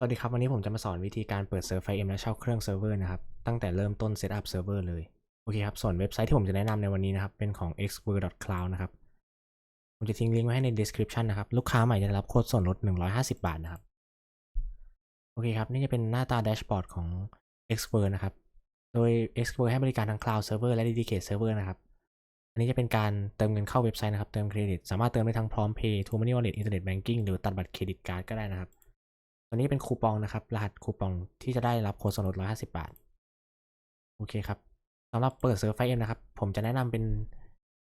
สวัสดีครับ วันนี้ผมจะมาสอนวิธีการเปิดเซิร์ฟไฟเอ็มและเช่าเครื่องเซิร์ฟเวอร์นะครับ ตั้งแต่เริ่มต้นเซตอัพเซิร์ฟเวอร์เลย โอเคครับ ส่วนเว็บไซต์ที่ผมจะแนะนำในวันนี้นะครับ เป็นของ expert.cloud นะครับ ผมจะทิ้งลิงก์ไว้ให้ใน description นะครับ ลูกค้าใหม่จะได้รับโค้ดส่วนลด 150 บาทนะครับ โอเคครับ นี่จะเป็นหน้าตาแดชบอร์ดของ expert นะครับ โดย expert ให้บริการทั้ง cloud server และ dedicated server นะครับ อันนี้จะเป็นการเติมเงินเข้าเว็บไซต์นะครับ เติมเครดิต สามารถเติมได้ทั้งพร้อมเพย์ทูมันนี่วอลเล็ตอินเทอร์เน็ตแบงกิ้งหรือตัดบัตรเครดิตการ์ดก็ได้นะครับ ตัวนี้เป็นคูปองนะครับ รหัสคูปองที่จะได้รับโค้ดส่วนลด150 บาท โอเคครับสำหรับเปิดเซิร์ฟไฟเอ็มนะครับ ผมจะแนะนำเป็น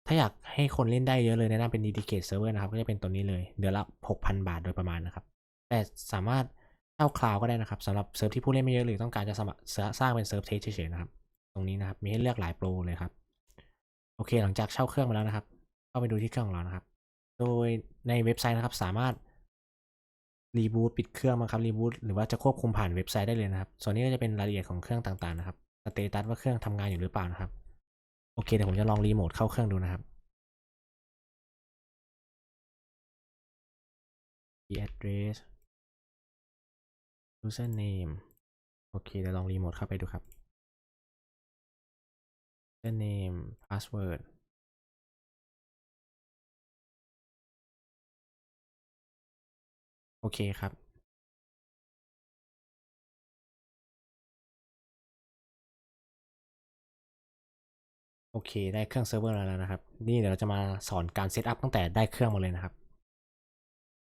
ถ้าอยากให้คนเล่นได้เยอะเลยแนะนำเป็น dedicated server นะครับ ก็จะเป็นตัวนี้เลย เดือนละ 6,000 บาทโดยประมาณนะครับ แต่สามารถเช่าคลาวก็ได้นะครับสำหรับเซิร์ฟที่ผู้เล่นไม่เยอะหรือต้องการจะสมัครสร้างเป็นเซิร์ฟเทสเฉยๆนะครับ ตรงนี้นะครับ มีให้เลือกหลายโปรเลยครับ โอเค หลังจากเช่าเครื่องมาแล้วนะครับ เข้าไปดูที่เครื่องของเรานะครับ โดยในเว็บไซต์นะครับสามารถ รีบูตปิดเครื่องมาครับรีบูตหรือว่าจะควบคุมผ่านเว็บไซต์ได้เลยนะครับ ส่วนนี้ก็จะเป็นรายละเอียดของเครื่องต่างๆนะครับสเตตัสว่าเครื่องทำงานอยู่หรือเปล่านะครับ โอเคเดี๋ยวผมจะลองรีโมทเข้าเครื่องดูนะครับ address username โอเคเดี๋ยวลองรีโมทเข้าไปดูครับ username password โอเคครับ โอเค ได้เครื่องเซิร์ฟเวอร์แล้วนะครับ นี่เดี๋ยวเราจะมาสอนการเซตอัพตั้งแต่ได้เครื่องมาเลยนะครับ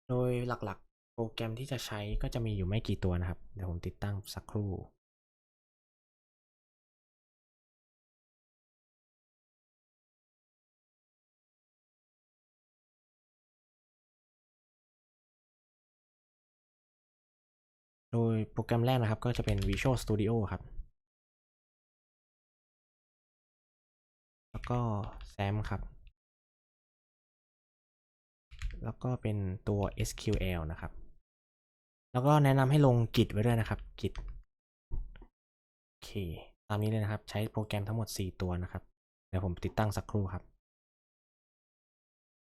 โดยหลักๆ โปรแกรมที่จะใช้ก็จะมีอยู่ไม่กี่ตัวนะครับ เดี๋ยวผมติดตั้งสักครู่ โดยโปรแกรมแรกนะครับก็จะเป็น Visual Studio ครับ แล้วก็ SAM ครับ แล้วก็เป็นตัว SQL นะครับ แล้วก็แนะนำให้ลง Git ไว้ด้วยนะครับ Git โอเค ตามนี้เลยนะครับ ใช้โปรแกรมทั้งหมด 4 ตัวนะครับ เดี๋ยวผมติดตั้งสักครู่ครับ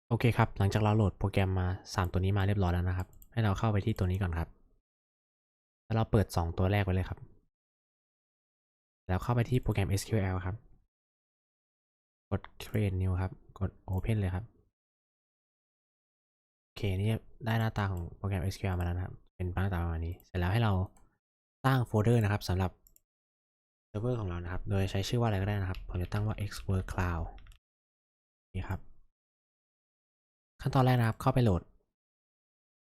โอเคครับ หลังจากเราโหลดโปรแกรมมา 3 ตัวนี้มาเรียบร้อยแล้วนะครับ ให้เราเข้าไปที่ตัวนี้ก่อนครับ แล้วเราเปิด 2 ตัวแรกไว้เลยครับ แล้วเข้าไปที่โปรแกรม SQL ครับ กด create new ครับ กด open เลยครับ โอเค นี่ได้หน้าตาของโปรแกรม SQL มาแล้วนะครับ เป็นหน้าตาประมาณนี้ เสร็จแล้วให้เราสร้างโฟลเดอร์นะครับสำหรับเซิร์ฟเวอร์ของเรานะครับ โดยใช้ชื่อว่าอะไรก็ได้นะครับ ผมจะตั้งว่า expert cloud นี่ครับ ขั้นตอนแรกนะครับ เข้าไปโหลด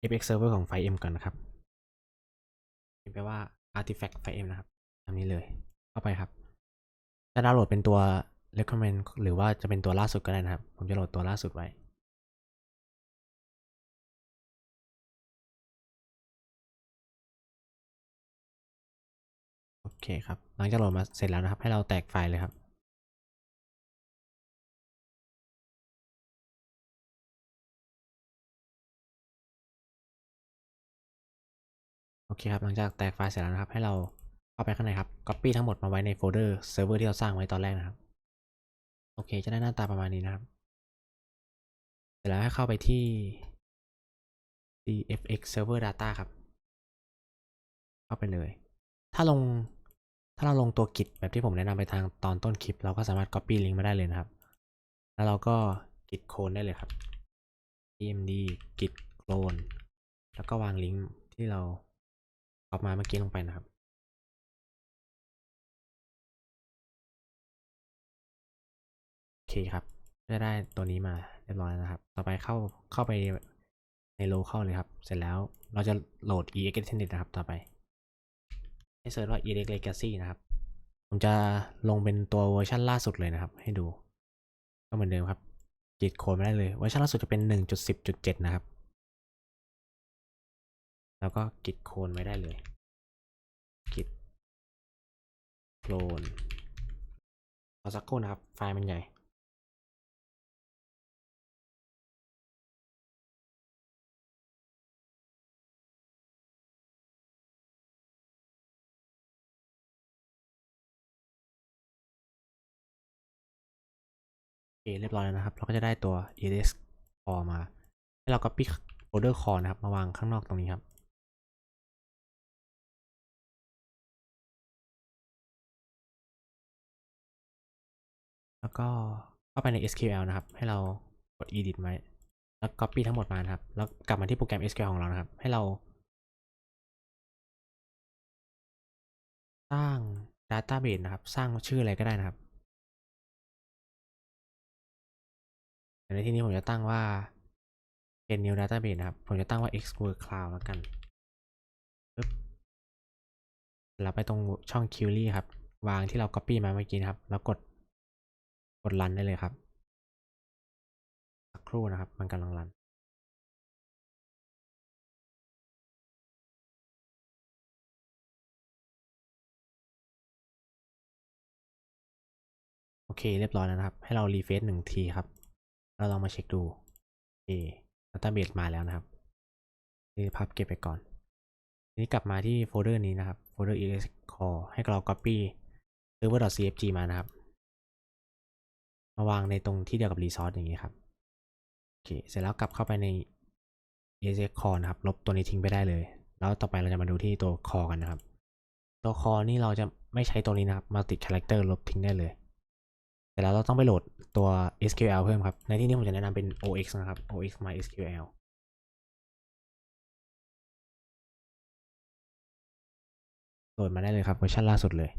fx server ของ FileM ก่อนนะครับ พิมพ์ไปว่า artifact FileM นะครับตามนี้เลยเข้าไปครับ จะดาวน์โหลดเป็นตัว recommend หรือว่าจะเป็นตัวล่าสุดก็ได้นะครับ ผมจะโหลดตัวล่าสุดไว้โอเคครับ หลังจากโหลดมาเสร็จแล้วนะครับ ให้เราแตกไฟล์เลยครับ โอเคครับหลังจากแตกไฟล์เสร็จแล้วนะครับ ให้เราเข้าไปข้างในครับ Copy ทั้งหมดมาไว้ในโฟลเดอร์เซิร์ฟเวอร์ที่เราสร้างไว้ตอนแรกนะครับ โอเค จะได้หน้าตาประมาณนี้นะครับ เสร็จแล้วให้เข้าไปที่ cfx server data ครับ เข้าไปเลย ถ้าลงถ้าเราลงตัว git แบบที่ผมแนะนำไปทางตอนต้นคลิป เราก็สามารถ copy ลิงก์มาได้เลยนะครับ แล้วเราก็ git clone ได้เลยครับ emd git clone แล้วก็วางลิงก์ที่เรา ออกมาเมื่อกี้ลงไปนะครับ โอเคครับได้ได้ตัวนี้มาเรียบร้อยแล้วนะครับ ต่อไปเข้าเข้าไปใน local เลยครับ เสร็จแล้วเราจะโหลด ex extended นะครับ ต่อไปให้เซิร์ชว่า ex legacy นะครับ ผมจะลงเป็นตัวเวอร์ชันล่าสุดเลยนะครับ ให้ดู ก็เหมือนเดิมครับก t โค้ดไม่ได้เลย เวอร์ชันล่าสุดจะเป็น 1.10.7 นะครับ แล้วก็ git โคนไว้ได้เลย git clone รอสักครู่นะครับ ไฟล์มันใหญ่โอเคเรียบร้อยแล้วนะครับ เราก็จะได้ตัว ex core มา ให้เรา copy folder core นะครับ มาวางข้างนอกตรงนี้ครับ แล้วก็เข้าไปใน SQL นะครับ ให้เรากด edit ไว้ แล้ว copy ทั้งหมดมานะครับ แล้วกลับมาที่โปรแกรม SQL ของเรานะครับ ให้เรา สร้าง database นะครับ สร้างชื่ออะไรก็ได้นะครับ ในที่นี้ผมจะตั้งว่าเป็น new database นะครับ ผมจะตั้งว่า xword cloud แล้วกันปึ๊บแล้วไปตรงช่อง query ครับ วางที่เรา copy มาเมื่อกี้นะครับ แล้วกด กด run ได้เลยครับสักครู่นะครับ มันกำลังรันโอเคเรียบร้อยแล้วนะครับ ให้เรารีเฟซหนึ่งทีครับ เราลองมาเช็คดูโอเค database มาแล้วนะครับนี่พับเก็บไปก่อนทีนี้กลับมาที่โฟลเดอร์นี้นะครับ โฟลเดอร์ ex core ให้เรา copy server.cfg มานะครับ มาวางในตรงที่เดียวกับ resource อย่างนี้ครับโอเคเสร็จแล้วกลับเข้าไปใน ex core นะครับลบตัวนี้ทิ้งไปได้เลย แล้วต่อไปเราจะมาดูที่ตัว core กันนะครับ ตัว core นี่เราจะไม่ใช้ตัวนี้นะครับ multi character ลบทิ้งได้เลยเสร็จแล้วเราต้องไปโหลดตัว SQL เพิ่มครับ ในที่นี้ผมจะแนะนำเป็น OX นะครับ OX MySQL โหลดมาได้เลยครับเวอร์ชันล่าสุดเลย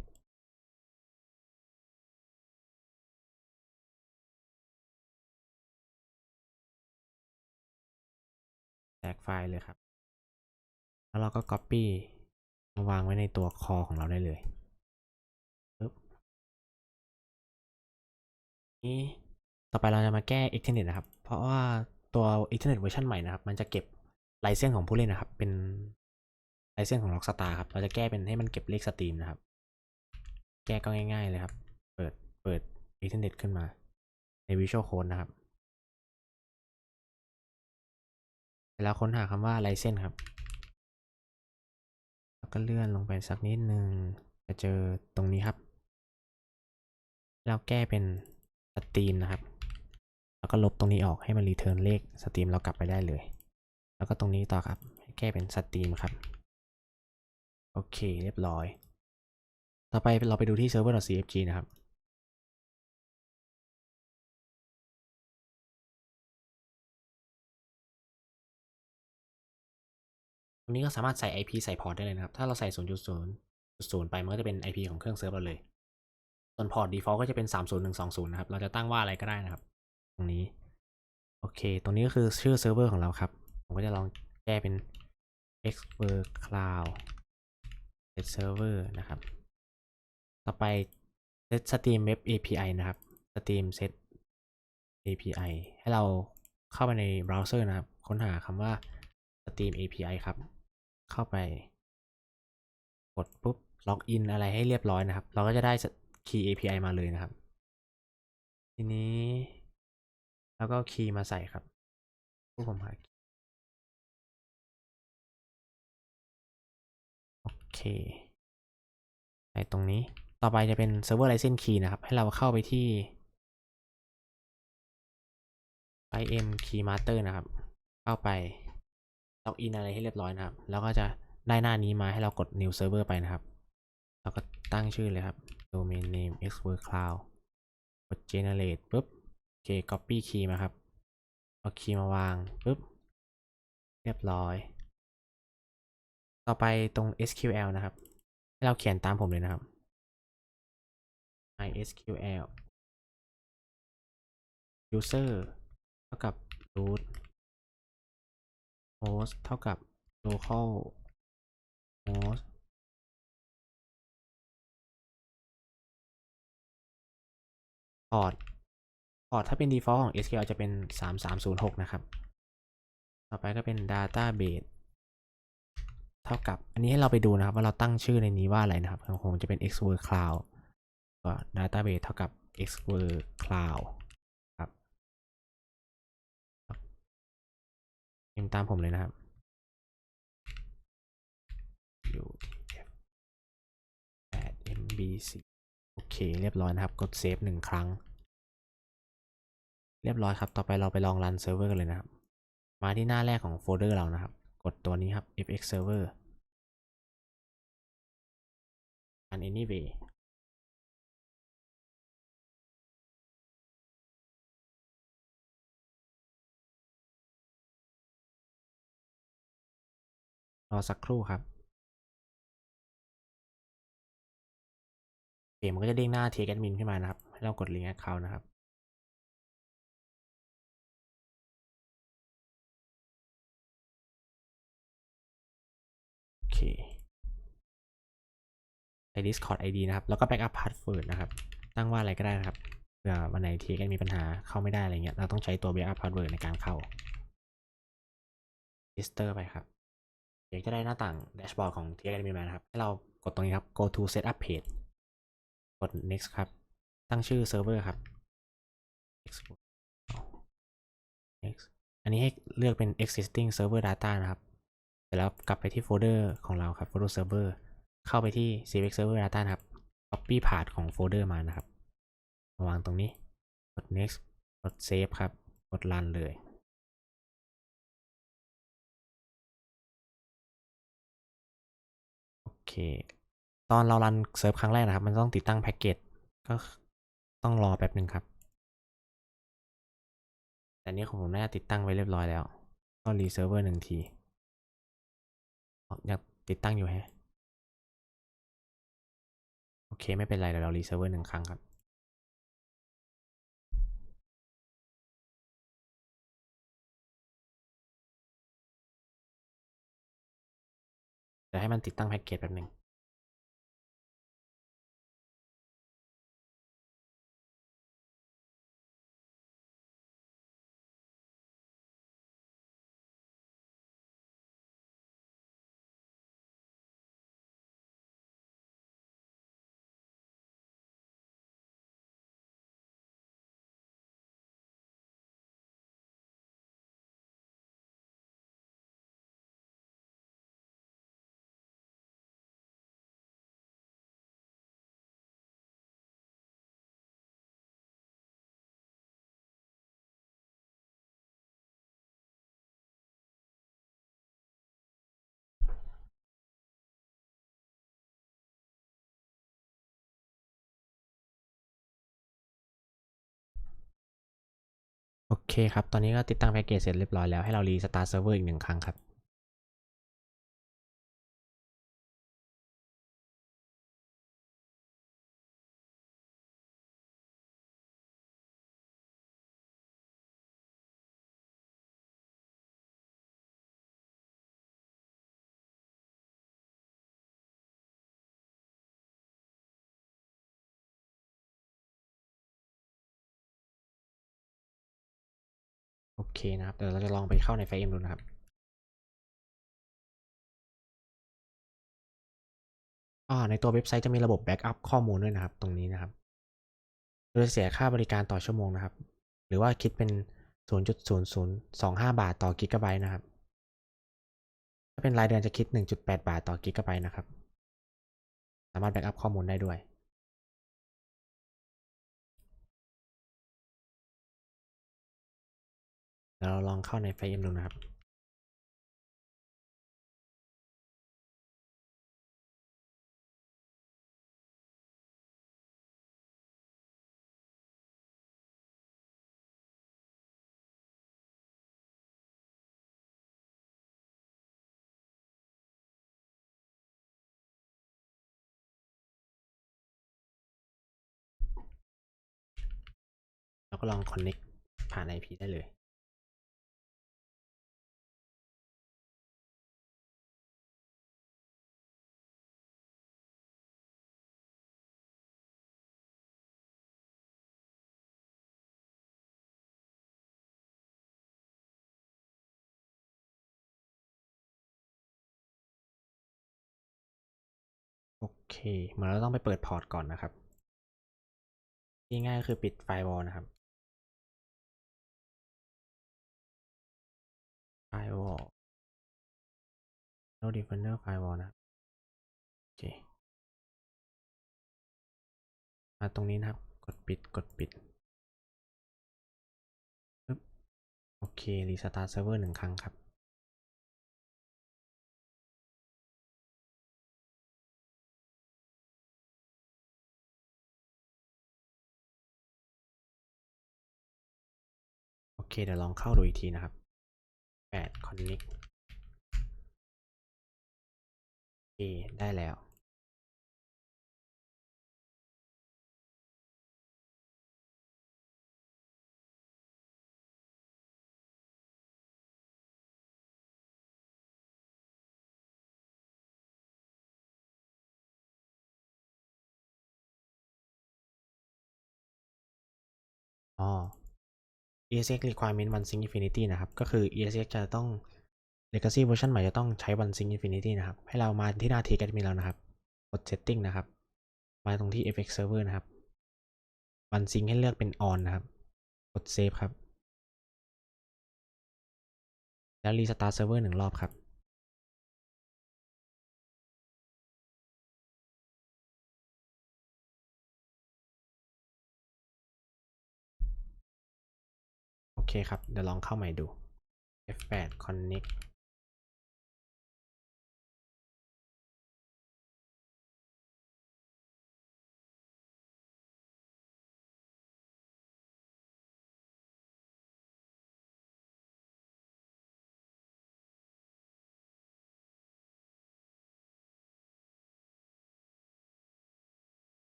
ล์เลยครับ แล้วเราก็ Copy มาวางไว้ในตัว core ของเราได้เลยปึ๊บนี้ต่อไปเราจะมาแก้ Extended นะครับ เพราะว่าตัว Extended เวอร์ชันใหม่นะครับ มันจะเก็บลายเส้นของผู้เล่นนะครับ เป็นลายเส้นของ Rockstar ครับ เราจะแก้เป็นให้มันเก็บเลขสตรีมนะครับ แก้ก็ง่าย ๆเลยครับ เปิด เปิด Extended ขึ้นมาใน Visual Code นะครับ แล้วค้นหาคำว่าลเส้นครับ แล้วก็เลื่อนลงไปสักนิดหนึ่งจะเจอตรงนี้ครับ เราแก้เป็นสตรีมนะครับ แล้วก็ลบตรงนี้ออกให้มันรีเทิร์นเลขสตรีมเรากลับไปได้เลย แล้วก็ตรงนี้ต่อครับ แก้เป็นสตรีมครับ โอเคเรียบร้อย ต่อไปเราไปดูที่ server.cfg นะครับ ตรงนี้ก็สามารถใส่ IP ใส่พอร์ตได้เลยนะครับ ถ้าเราใส่ 0.0.0 ไปมันก็จะเป็น IP ของเครื่องเซิร์ฟเราเลย ส่วนพอร์ต default ก็จะเป็น 30120 นะครับ เราจะตั้งว่าอะไรก็ได้นะครับ ตรงนี้ โอเค ตรงนี้ก็คือชื่อเซิร์ฟเวอร์ของเราครับ ผมก็จะลองแก้เป็น expert cloud set server นะครับ ต่อไป set stream web API นะครับ stream set API ให้เราเข้าไปในเบราว์เซอร์นะครับ ค้นหาคำว่า Steam API ครับ เข้าไป กดปุ๊บล็อกอินอะไรให้เรียบร้อยนะครับ เราก็จะได้ key API มาเลยนะครับ ทีนี้ แล้วก็คีย์มาใส่ครับผู้ผมหาโอเคใส่ตรงนี้ต่อไปจะเป็น server license key นะครับ ให้เราเข้าไปที่ im key master นะครับ เข้าไป ล็อกอินอะไรให้เรียบร้อยนะครับ แล้วก็จะได้หน้านี้มาให้เรากด new server ไปนะครับแล้วก็ตั้งชื่อเลยครับ domain name xword cloud กด generate ปุ๊บโอเค copy key มาครับเอาคีย์มาวางปุ๊บเรียบร้อย ต่อไปตรง SQL นะครับ ให้เราเขียนตามผมเลยนะครับ MySQL user เท่ากับ root host เท่ากับ local host พอร์ตพอร์ตถ้าเป็น default ของ SQL จะเป็น 3306 นะครับ ต่อไปก็เป็น database เท่ากับ อันนี้ให้เราไปดูนะครับ ว่าเราตั้งชื่อในนี้ว่าอะไรนะครับของผมจะเป็น xword cloud ก็ database เท่ากับ xword cloud พิมพ์ตามผมเลยนะครับ utf 8 mbc โอเค เรียบร้อยนะครับ กดเซฟหนึ่งครั้ง เรียบร้อยครับ ต่อไปเราไปลองรันเซิร์ฟเวอร์กันเลยนะครับ มาที่หน้าแรกของโฟลเดอร์เรานะครับ กดตัวนี้ครับ fx server run anyway รอสักครู่ครับเคมันก็จะเด้งหน้า Take Admin ขึ้นมานะครับให้เรากด Link Account นะครับโอเคใส่ Discord ID นะครับ แล้วก็ Backup Password นะครับ ตั้งว่าอะไรก็ได้นะครับเผื่อวันไหน Take Admin มีปัญหาเข้าไม่ได้อะไรเงี้ยเราต้องใช้ตัว Backup Password ในการเข้า Register ไปครับ เดี๋ยวจะได้หน้าต่างแดชบอร์ดของ t x Admin มานะครับ ให้เรากดตรงนี้ครับ go to setup page กด next ครับ ตั้งชื่อเซิร์ฟเวอร์ครับ export next อันนี้ให้เลือกเป็น existing server data นะครับ เสร็จแล้วกลับไปที่โฟลเดอร์ของเราครับ folder server เข้าไปที่ cvx server data นะครับ copy path ของโฟลเดอร์มานะครับมาวางตรงนี้ กด next กด save ครับ กด run เลย เค ตอนเรารันเซิร์ฟครั้งแรกนะครับ มันต้องติดตั้งแพ็กเกจก็ต้องรอแป๊บหนึ่งครับ แต่นี้ของผมน่าจะติดตั้งไว้เรียบร้อยแล้ว ก็รีเซิร์ฟเวอร์หนึ่งทีอยากติดตั้งอยู่แฮะ โอเคไม่เป็นไรเดี๋ยวเรารีเซิร์ฟเวอร์หนึ่งครั้งครับ เดี๋ยวให้มันติดตั้งแพ็กเกจแป๊บหนึ่ง โอเคครับ ตอนนี้ก็ติดตั้งแพ็กเกจเสร็จเรียบร้อยแล้ว ให้เรารีสตาร์ทเซิร์ฟเวอร์อีกหนึ่งครั้งครับ เคนะครับ เดี๋ยวเราจะลองไปเข้าในไฟเอ็มดูนะครับอ่าในตัวเว็บไซต์จะมีระบบแบ็กอัพข้อมูลด้วยนะครับ ตรงนี้นะครับ โดยเสียค่าบริการต่อชั่วโมงนะครับ หรือว่าคิดเป็น 0.0025 บาทต่อกิกะไบต์นะครับ ถ้าเป็นรายเดือนจะคิด 1.8 บาทต่อกิกะไบต์นะครับ สามารถแบ็กอัพข้อมูลได้ด้วย ดี๋ยวเราลองเข้าในไฟเอ็มดูนะครับเราก็ลอง connect ผ่าน IP ได้เลย เคเหมือนเราต้องไปเปิดพอร์ตก่อนนะครับที่ง่ายก็คือปิดไฟวอลนะครับ firewall no defender firewall นะโอเคมาตรงนี้นะครับ กดปิดกดปิดปึ๊บโอเครีสตาร์ทเซิร์ฟเวอร์หนึ่งครั้งครับ เคเดี๋ยวลองเข้าดูอีกทีนะครับ8 connect ได้แล้วอ๋อ ESX requirement OneSync Infinity นะครับ ก็คือ ESX จะต้อง Legacy version ใหม่จะต้องใช้ OneSync Infinity นะครับ ให้เรามาที่หน้า t ี a d m i n แล้วนะครับ กด setting นะครับ มาตรงที่ FX server นะครับ OneSync ให้เลือกเป็น on นะครับ กด save ครับ แล้ว restart server หนึ่งรอบครับ เคครับ เดี๋ยวลองเข้าใหม่ดู F8 connect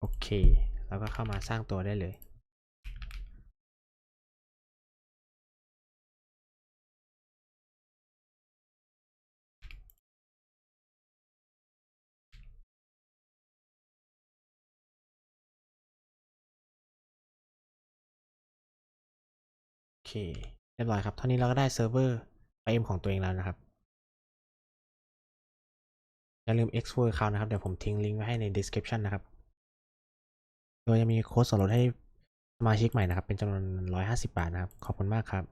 โอเค แล้วก็เข้ามาสร้างตัวได้เลย โอเค เรียบร้อยครับ เท่านี้เราก็ได้เซิร์ฟเวอร์ IM ของตัวเองแล้วนะครับอย่าลืม export account นะครับ เดี๋ยวผมทิ้งลิงก์ไว้ให้ใน description นะครับ โดยจะมีโค้ดส่วนลดให้สมาชิกใหม่นะครับ เป็นจำนวน 150 บาทนะครับ ขอบคุณมากครับ